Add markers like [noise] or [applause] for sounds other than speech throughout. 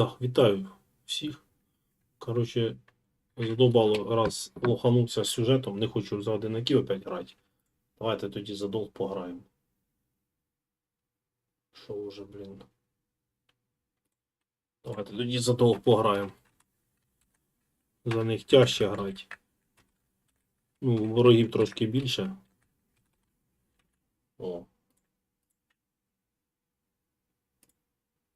Так, вітаю всіх. Коротше, задовбало раз лоханувся з сюжетом, не хочу за одинаків опять грати. Давайте тоді за долг пограємо. Що вже, блін. Давайте тоді за долг пограємо. За них тяжче грати. Ну, ворогів трошки більше. О.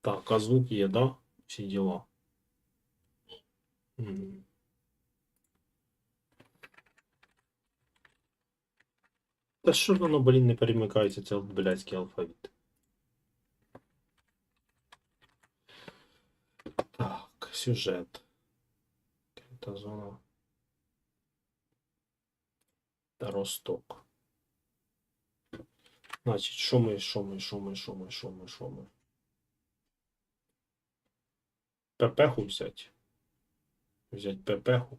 Так, а звук є, да? Всі діла. Та що воно, блін, не перемикається, це блядський алфавіт. Так, сюжет. Та зона. Та Росток. Значить, що ми, що ми, що ми, що ми, що ми, що ми. ППху взять. Взять ППху.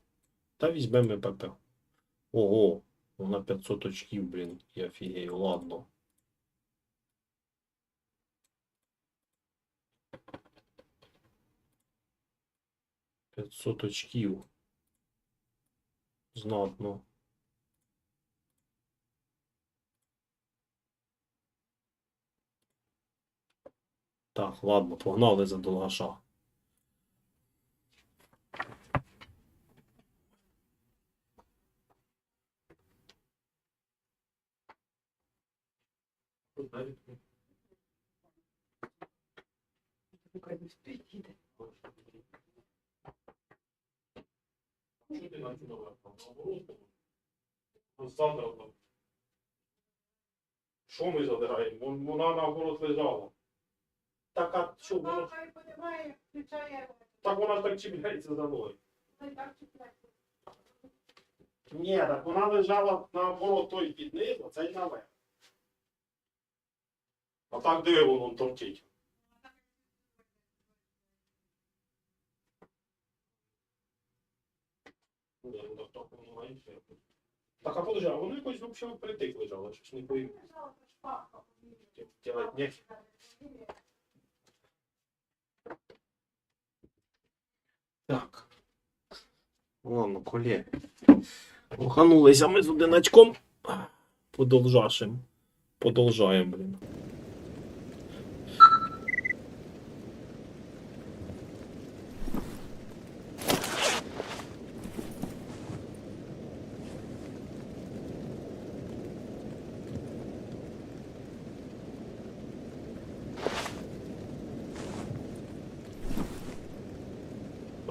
Та візьмемо ППху. Ого, вона 500 очків, блін. Я офігею, ладно. П'ятсот очків. Знатно. Так, ладно, погнали за долгаша. Що ми задираємо? Вон- Вона наоборот лежала. Так, а що воно? Хай подимає, включає. Так вона ж так чіпляється за мною. Так. Ні, так вона лежала наоборот той під низ, а цей наверх. А так диви воно ну так а подожди, а воно якось взагалі притик лежало, ж не пойму. Делать нехер. Так. Ладно, колеги. Лоханулися ми з одиначком. Подовжашим. Подовжаємо, блін.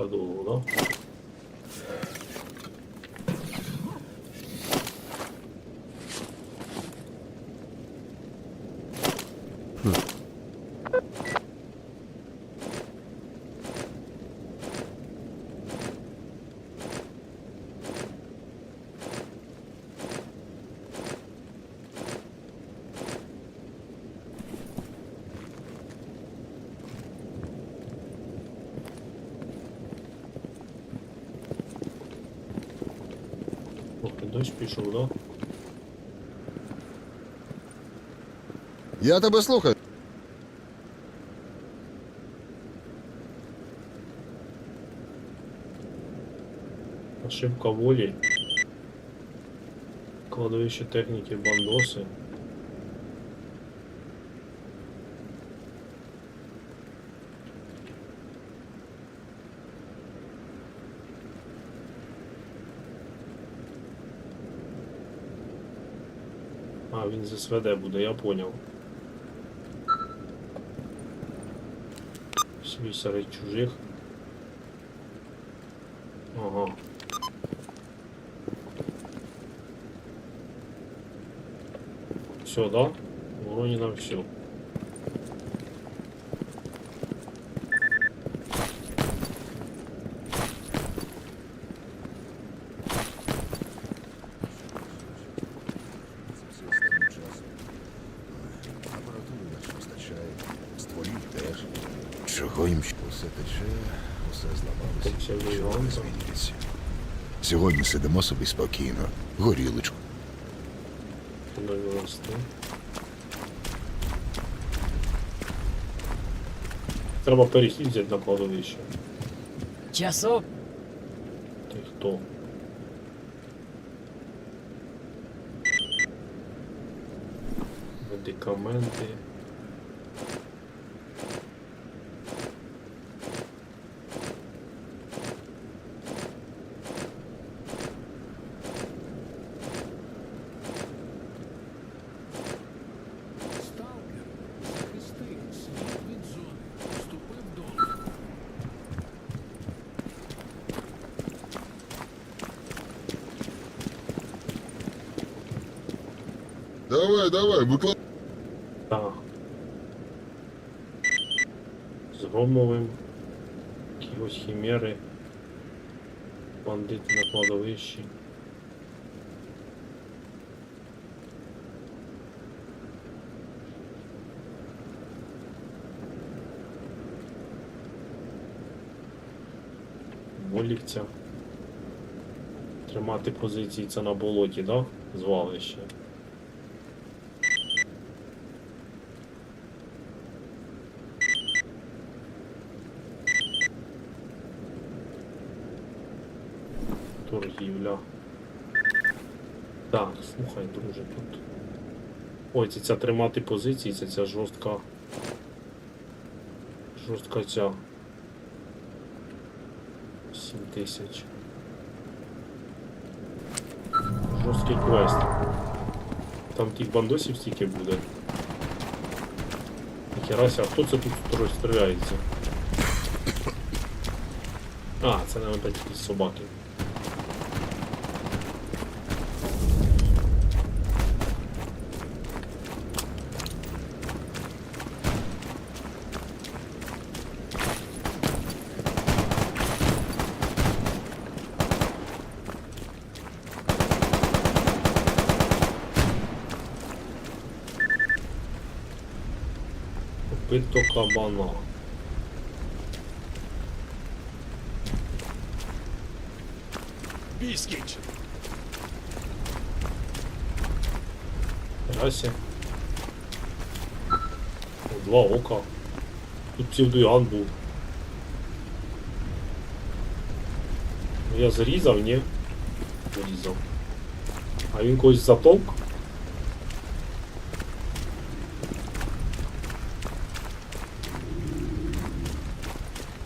Подолгу, да? дощ пішов, да? Я тебе слухаю. Ошибка волі. Кладовище техніки бандоси. А, він з СВД буде, я поняв. Свій серед чужих. Ага. Все, да? Вроде нам все. Сидимо собі спокійно. Горілочку. Треба перехід взяти на кладовище. Часов Ти хто? Медикаменти. Давай, викладай. Так. З Громовим. Якісь хімери. Бандити на кладовищі. Волікця. Тримати позиції це на болоті, да? Звалище. Торгівля. Так, слухай, друже, тут. Ой, це ця тримати позиції, це ця жорстка. Жорстка ця. 7 тисяч. Жорсткий квест. Там тих бандосів стільки буде. Ніхерася, а хто це тут строй стріляється? А, це, мабуть, якісь собаки. Копито кабана. Бій скінчено. Рася. Два ока. Тут псевдоян був. Ну, Я зарізав, ні? Зарізав. А він когось затовк?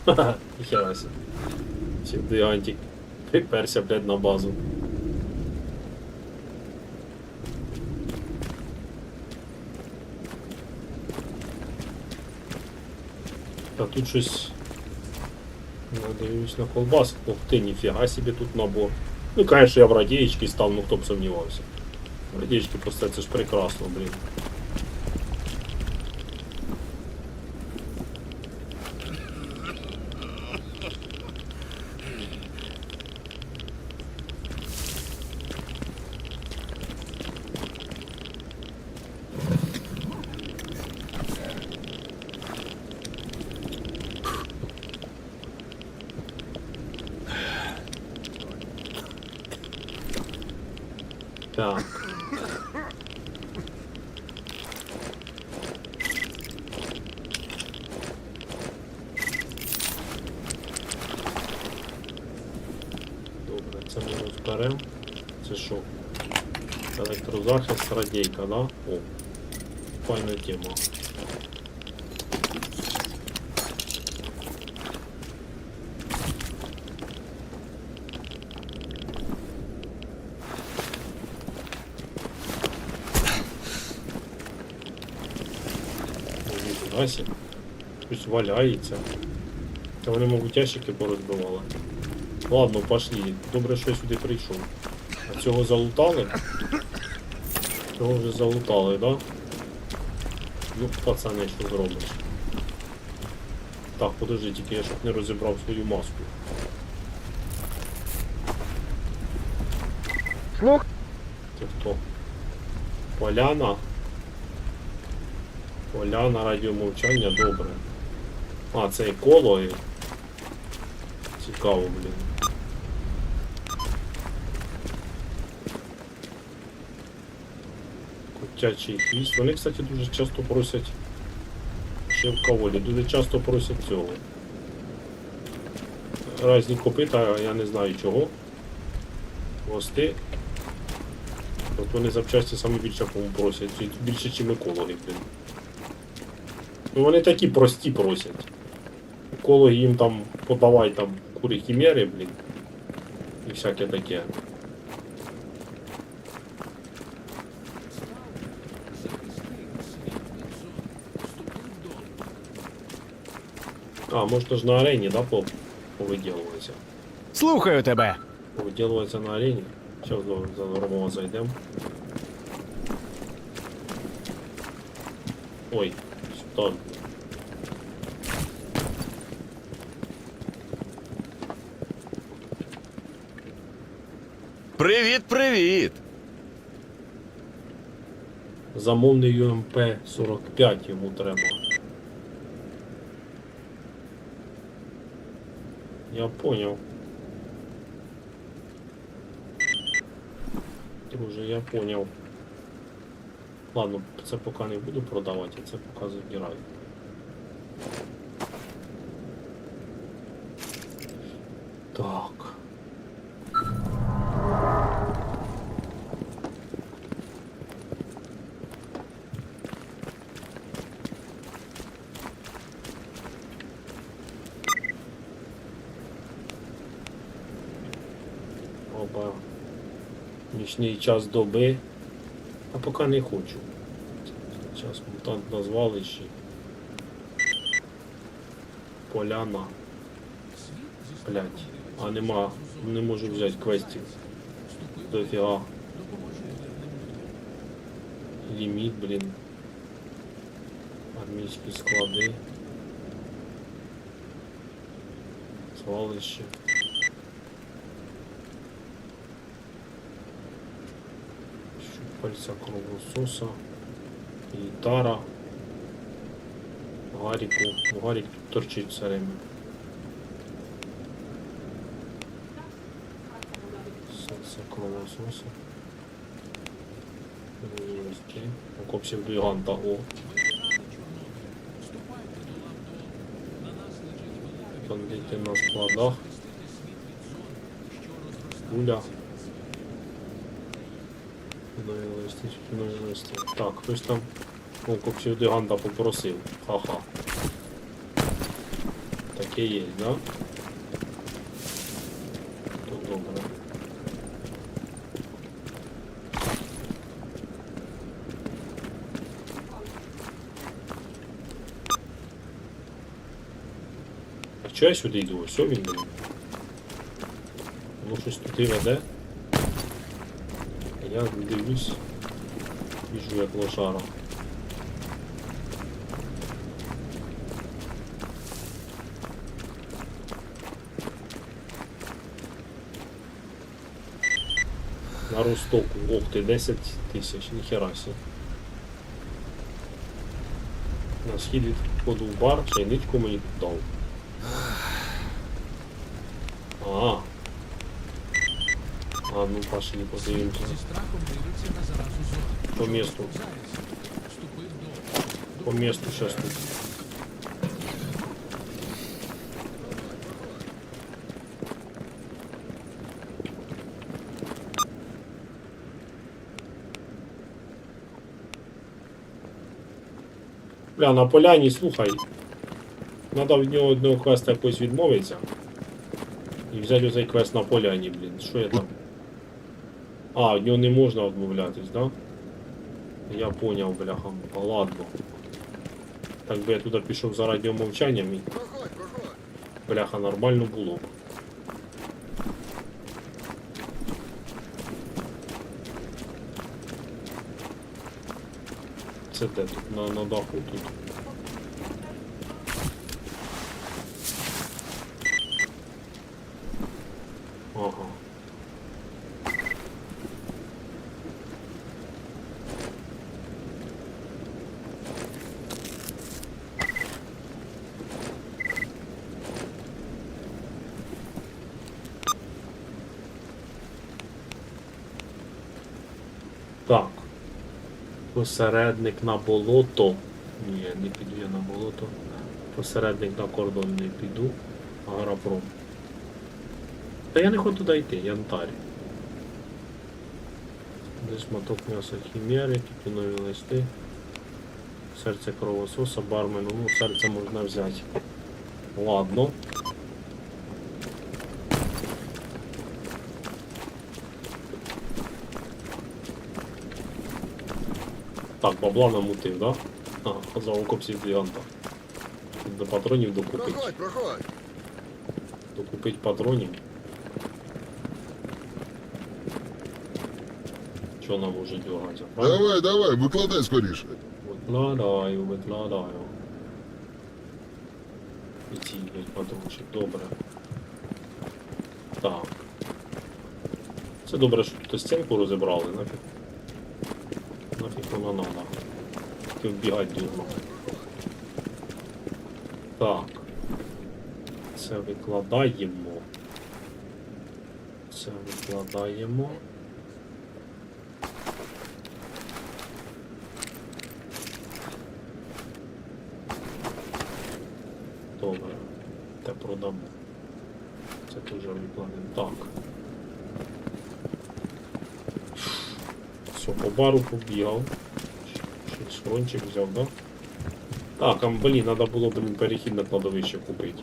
[laughs] Ніхера себе. Псевдоянтик. Приперся, блядь, на базу. Та тут щось. Надаюсь на колбас. Ух ти, ніфіга собі тут набор. Ну, конечно, я в радієчки став, ну хто б сумнівався. В радієчки просто це ж прекрасно, блін. Так. Добре, це ми розберемо. Це що? Електрозахист, радійка, да? О, файна тема. Себе. Щось валяється. Та вони, мабуть, ящики порозбивали. Ладно, пошли. Добре, що я сюди прийшов. А цього залутали? Цього вже залутали, да? Ну, пацани, що зробиш? Так, подожди, тільки я щоб не розібрав свою маску. Слух. Ти хто? Поляна? Поляна радіомовчання, добре. А, це і коло і. Цікаво, блін. Котячий хвіст. Вони, кстати, дуже часто просять, Шивка волі. Дуже часто просять цього. Разні копита, я не знаю чого. Хвости. От вони запчасті саме більше по-моєму просять. Більше, ніж екологи, блін. Ну вони такі прості просять. Екологи їм там подавай там курі хімери, блін. І всяке таке. Захисти світ від зони. Вступи в долю. А, можна ж на арені, да, по повиділуватися. Слухаю тебе. Повиділуватися на арені. Зараз до за Громова зайдемо. Ой, сюди. Привіт, привіт! Замовний ЮМП 45 йому треба. Я поняв. Друже, я поняв. Ладно, це поки не буду продавати, це поки забираю. Так. Оба. Нічний час доби. Поки не хочу. Час мутант на звалищі. Поляна. Блять. А нема. Не можу взяти квестів. Дофіга. Ліміт, блін. Армійські склади. Звалище. Щупальця кровососа. Гітара. Гаріку. Гарік торчить все время. Серце кровососа. Окопсів гіганта. О. Ветерани Чорнобиля, вступайте до Нові листи. Так, хтось там окопсів гіганта попросив. Ха-ха. Таке є, да? То добре. А чого я сюди йду? Ось він блін. Воно щось туди веде. Я дивлюсь. Біжу як лошара. На Ростоку. Ох ти, 10 тисяч, ніхера сі. На схід від входу в бар, чайничку мені дав. А. А, ну пошли подивимося. Зі страхом дивиться на заразу зони. По що місту. розповзається. Вступи в долю. По месту сейчас тут. Бля, на поляні, слухай. Надо від нього одного квеста якось відмовитися. І взяти оцей квест на поляні, блін. Що я там? А, від нього не можна відмовлятись, да? Я поняв, бляха, ладно. Так би я туди пішов за радіомовчанням і Проходь, проходь! бляха нормально було б. Це де тут на, на даху тут. Ага. Посередник на болото. Ні, не піду я на болото. Посередник на кордон не піду. Агропром. Та я не хочу туди йти, янтарь. Десь моток м'яса хімери, тютюнові листи. Серце кровососа, бармену, ну серце можна взяти. Ладно. Так, бабла намутив, да? Ага, за окопсів гіганта. До патронів докупить. Проходь, проходь. Докупить патронів. Що нам уже правильно? Давай, давай, викладай скоріше. Викладаю, викладаю. І ці блядь, патрончик, добре. Так. Це добре, що тут стінку розібрали, нафіг. Нафіг воно надо. Тільки вбігати дурно. Так. Це викладаємо. Це викладаємо. Добре. Те продамо. Це теж викладемо. Так. Все, по бару побігав. Ще схрончик взяв, да? Так, а блін, треба було, блін, перехід на кладовище купити.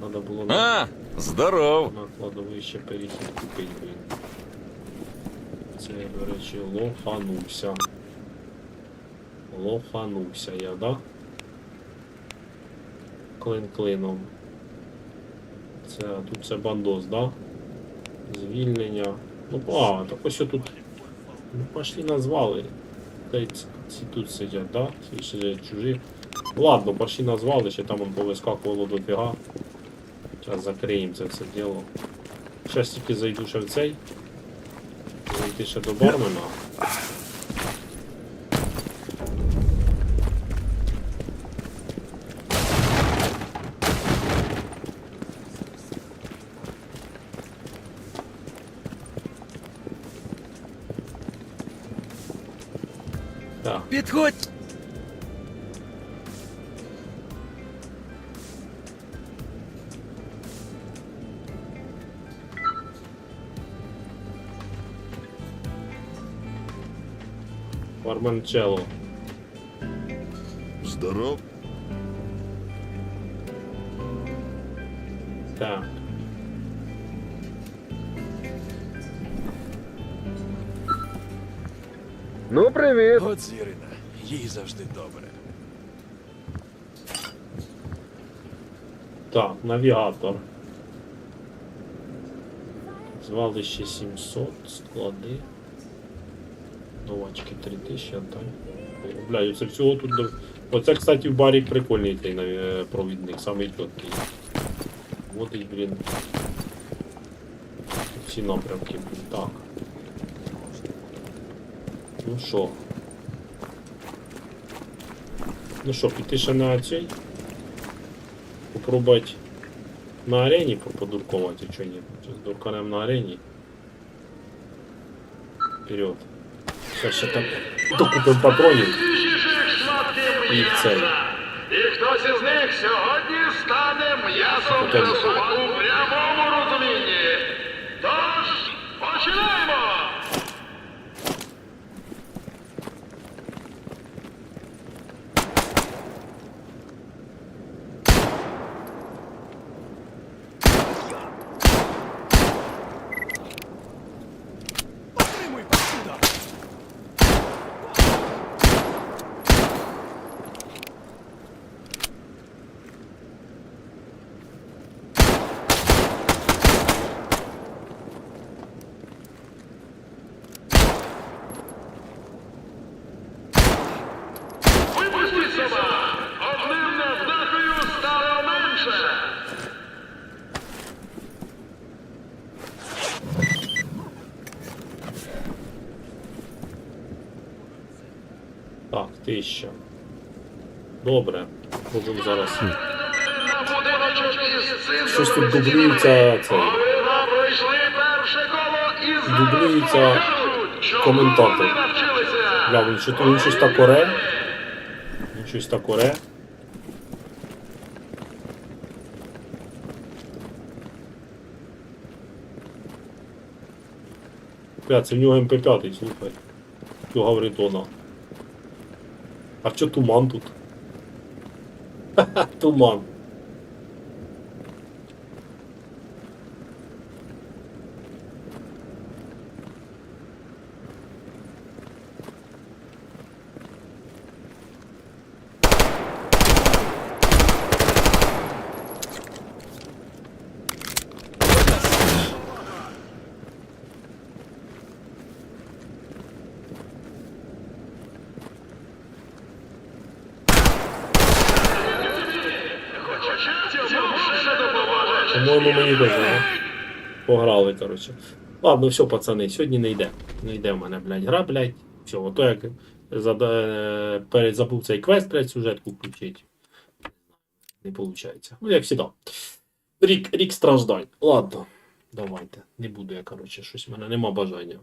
Надо було на, А, здоров. на кладовище перехід купити, блін. Це я, до речі, лоханувся. Лоханувся я, да? Клин клином. Це тут це бандос, да? Звільнення. Ну, а, так ось тут. Ну, пошли назвали. Та й ці, тут сидять, да? Ці сидять чужі. Ладно, пошли назвали, ще там он повискакувало до фіга. Зараз закриємо це все діло. Зараз тільки зайду ще в цей. Зайти ще до бармена. Підходь. Барменчело. Здоров. Так. Ну, привіт. От Зірина. Їй завжди добре. Так, навігатор. Звалище 700, склади. Новачки 3000, отдай. Бля, це всього тут. до- Оце, кстати, в барі прикольний цей е, провідник, самий чіткий. Водить, блін. Всі напрямки. Так. Ну що? Ну що, піти ще на цей? Попробовать на арені подурковать, а чё нет? Сейчас дурканем на арені. Вперед. Сейчас ще так докупим патронів. І цей. І хтось із них сьогодні стане м'ясом Потім. для тисяча. Добре. Можемо зараз. Щось тут дублюється цей. Дублюється коментатор. Бля, він, що, він щось так оре. Він щось так оре. Бля, це в нього МП5, слухай. Цього Гавритона. А що туман тут? Ха-ха, [laughs] туман. По-моєму, мені дуже пограли, коротше. Ладно, все, пацани, сьогодні не йде. Не йде в мене, блядь, гра, блядь. Все, ото як зада... е, перед забув цей квест, блядь, сюжетку включить. Не виходить. Ну, як завжди. Рік, рік страждань. Ладно, давайте. Не буду я, коротше, щось в мене нема бажання.